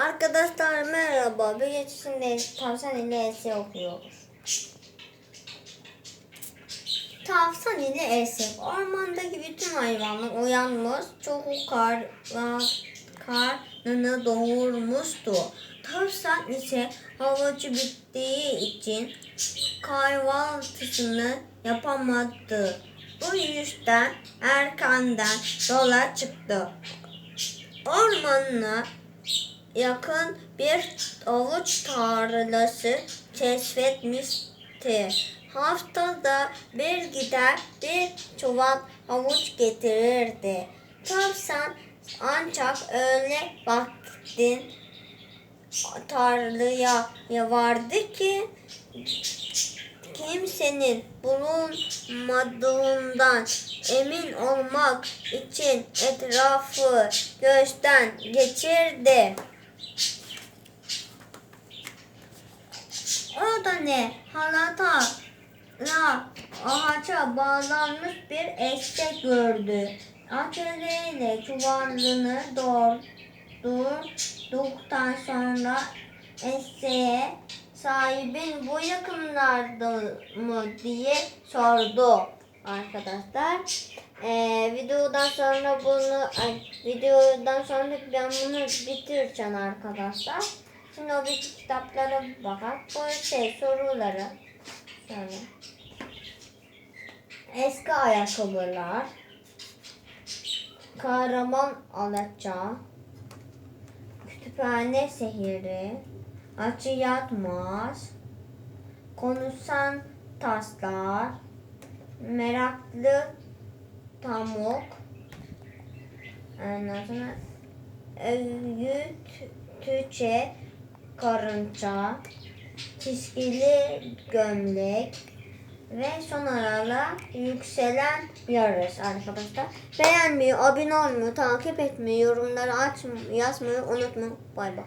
Arkadaşlar merhaba. Bir geçişinde tavşan ile esi okuyoruz. Tavşan ile esi. Ormandaki bütün hayvanlar uyanmış. Çoğu kar, karnını doyurmuştu. Tavşan ise havucu bittiği için kahvaltısını yapamadı. Bu yüzden erkenden yola çıktı. Ormanına yakın bir avuç tarlası keşfetmişti. Haftada bir gider bir çuval havuç getirirdi. Tavşan ancak öğle vaktin tarlaya vardı ki kimsenin bulunmadığından emin olmak için etrafı gözden geçirdi. Orada ne? Halata la ağaca bağlanmış bir eşek gördü. Aceleyle çuvalını doldurduktan sonra eşeğe sahibin bu yakınlarda mı diye sordu arkadaşlar. Ee, videodan sonra bunu videodan sonra ben bunu bitireceğim arkadaşlar. Şimdi o bir kitaplara bakalım. Bu şey soruları şöyle. Eski ayakkabılar. Kahraman alacağı. Kütüphane sehiri. Acı yatmaz. Konuşan taşlar. Meraklı pamuk. Ondan sonra öğütüce karınca. Çizgili gömlek. Ve son arala yükselen yarış arkadaşlar. Beğenmeyi, abone olmayı, takip etmeyi, yorumları açmayı, yazmayı unutmayın. Bay bay.